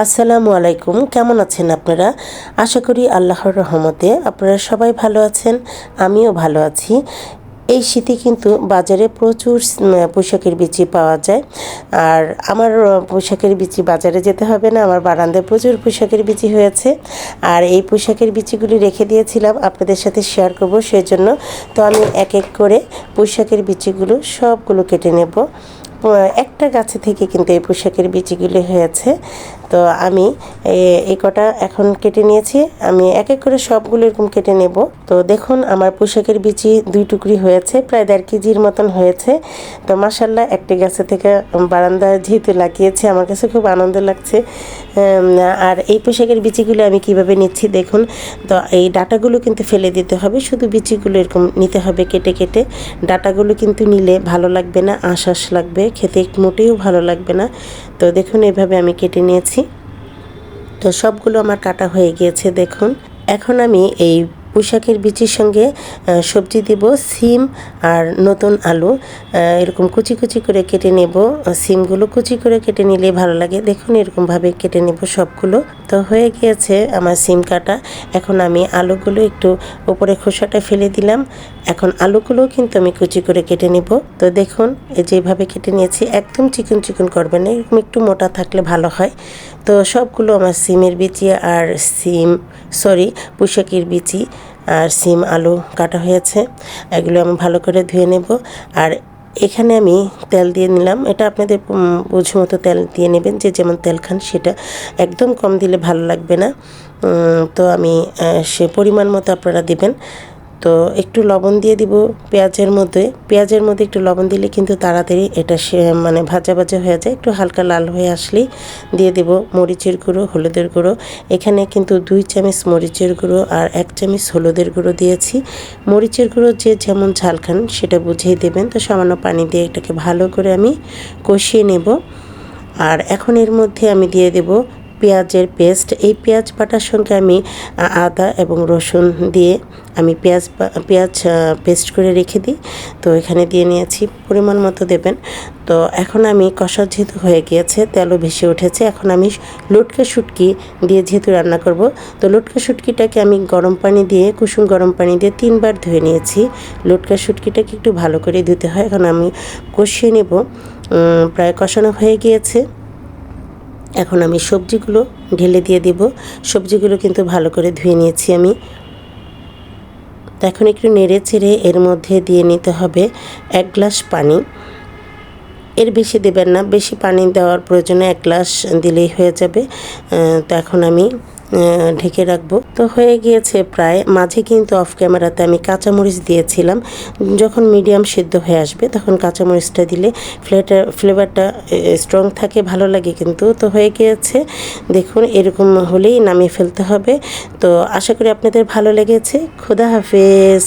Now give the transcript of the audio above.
আসসালামু আলাইকুম, কেমন আছেন আপনারা? আশা করি আল্লাহর রহমতে আপনারা সবাই ভালো আছেন, আমিও ভালো আছি। এই শীতে কিন্তু বাজারে প্রচুর পোশাকের বিচি পাওয়া যায়। আর আমার পোশাকের বিচি বাজারে যেতে হবে না, আমার বারান্দায় প্রচুর পোশাকের বিচি হয়েছে। আর এই পোশাকের বিচিগুলি রেখে দিয়েছিলাম, আপনাদের সাথে শেয়ার করব সেজন্য। তো আমি এক এক করে পোশাকের বিচিগুলো সবগুলো কেটে নেব। একটা গাছে থেকে কিন্তু এই পোশাকের বিচিগুলি হয়েছে। তো আমি এই কটা এখন কেটে নিয়েছি। আমি এক এক করে সবগুলো এরকম কেটে নেব। তো দেখুন, আমার পোশাকের বিচি দুই টুকরি হয়েছে, প্রায় দেড় কেজির মতন হয়েছে। তো মাসাল্লাহ একটি গাছে থেকে বারান্দায় যেহেতু লাগিয়েছে, আমার কাছে খুব আনন্দ লাগছে। আর এই পোশাকের বিচিগুলো আমি কীভাবে নিচ্ছি দেখুন, তো এই ডাটাগুলো কিন্তু ফেলে দিতে হবে, শুধু বিচিগুলো এরকম নিতে হবে কেটে কেটে। ডাটাগুলো কিন্তু নিলে ভালো লাগবে না আঁশ আঁশ লাগবে, খেতে মোটেও ভালো লাগবে না। তো দেখুন, এভাবে আমি কেটে নিয়েছি। তো সবগুলো আমার কাটা হয়ে গিয়েছে, দেখুন। এখন আমি এই পোশাকের বিচির সঙ্গে সবজি দিব, সিম আর নতুন আলু। এরকম কুচি কুচি করে কেটে নেব সিমগুলো কুচি করে কেটে নিলে ভালো লাগে। দেখুন, এরকমভাবে কেটে নেব সবগুলো। তো হয়ে গিয়েছে আমার সিম কাটা। এখন আমি আলুগুলো একটু উপরে খোসাটা ফেলে দিলাম। এখন আলুগুলোও কিন্তু আমি কুচি করে কেটে নেব। তো দেখুন, এই যেভাবে কেটে নিয়েছি, একদম চিকন চিকন না, এরকম একটু মোটা থাকলে ভালো হয়। তো সবগুলো আমার সিমের বিচি আর সিম, সরি পোশাকের বিচি আর সিম আলু কাটা হয়েছে। এগুলো আমি ভালো করে ধুয়ে নেব। আর এখানে আমি তেল দিয়ে নিলাম। এটা আপনাদের বুঝে মতো তেল দিয়ে নেবেন যে যেমন তেল খান সেটা। একদম কম দিলে ভালো লাগবে না। তো আমি সে পরিমাণ মতো আপনারা দিবেন। তো একটু লবণ দিয়ে দিব পেঁয়াজের মধ্যে। পেঁয়াজের মধ্যে একটু লবণ দিলে কিন্তু তাড়াতাড়ি এটা মানে ভাজা ভাজা হয়ে যায়। একটু হালকা লাল হয়ে আসলেই দিয়ে দেব মরিচের গুঁড়ো, হলুদের গুঁড়ো। এখানে কিন্তু দুই চামচ মরিচের গুঁড়ো আর এক চামচ হলুদের গুঁড়ো দিয়েছি। মরিচের গুঁড়ো যে যেমন ঝাল খান সেটা বুঝিয়ে দেবেন। তো সামান্য পানি দিয়ে এটাকে ভালো করে আমি কষিয়ে নেব। আর এখন এর মধ্যে আমি দিয়ে দেব পেঁয়াজের পেস্ট। এই পেঁয়াজ বাটার সঙ্গে আমি আদা এবং রসুন দিয়ে আমি পেঁয়াজ পেঁয়াজ পেস্ট করে রেখে দিই। তো এখানে দিয়ে নিয়েছি পরিমাণ মতো দেবেন। তো এখন আমি কষা যেহেতু হয়ে গিয়েছে, তেলও ভেসে উঠেছে, এখন আমি লটকা শুটকি দিয়ে যেহেতু রান্না করব, তো লটকা শুটকিটাকে আমি গরম পানি দিয়ে, কুসুম গরম পানি দিয়ে তিনবার ধুয়ে নিয়েছি। লটকা শুটকিটাকে একটু ভালো করে ধুতে হয়। এখন আমি কষিয়ে নেব। প্রায় কষানো হয়ে গিয়েছে। এখন আমি সবজিগুলো ঢেলে দিয়ে দেব। সবজিগুলো কিন্তু ভালো করে ধুয়ে নিয়েছি আমি। এখন একটু নেড়ে চেড়ে এর মধ্যে দিয়ে নিতে হবে এক গ্লাস পানি। এর বেশি দেবেন না, বেশি পানি দেওয়ার প্রয়োজনে এক গ্লাস দিলেই হয়ে যাবে। তো এখন আমি ঢেকে রাখব। তো হয়ে গিয়েছে প্রায়। মাঝে কিন্তু অফ ক্যামেরাতে আমি কাঁচামরিচ দিয়েছিলাম। যখন মিডিয়াম সিদ্ধ হয়ে আসবে, তখন কাঁচামরিচটা দিলে ফ্লেটার ফ্লেভারটা স্ট্রং থাকে, ভালো লাগে কিন্তু। তো হয়ে গিয়েছে। দেখুন, এরকম হলেই নামিয়ে ফেলতে হবে। তো আশা করি আপনাদের ভালো লেগেছে। খুদা হাফেজ।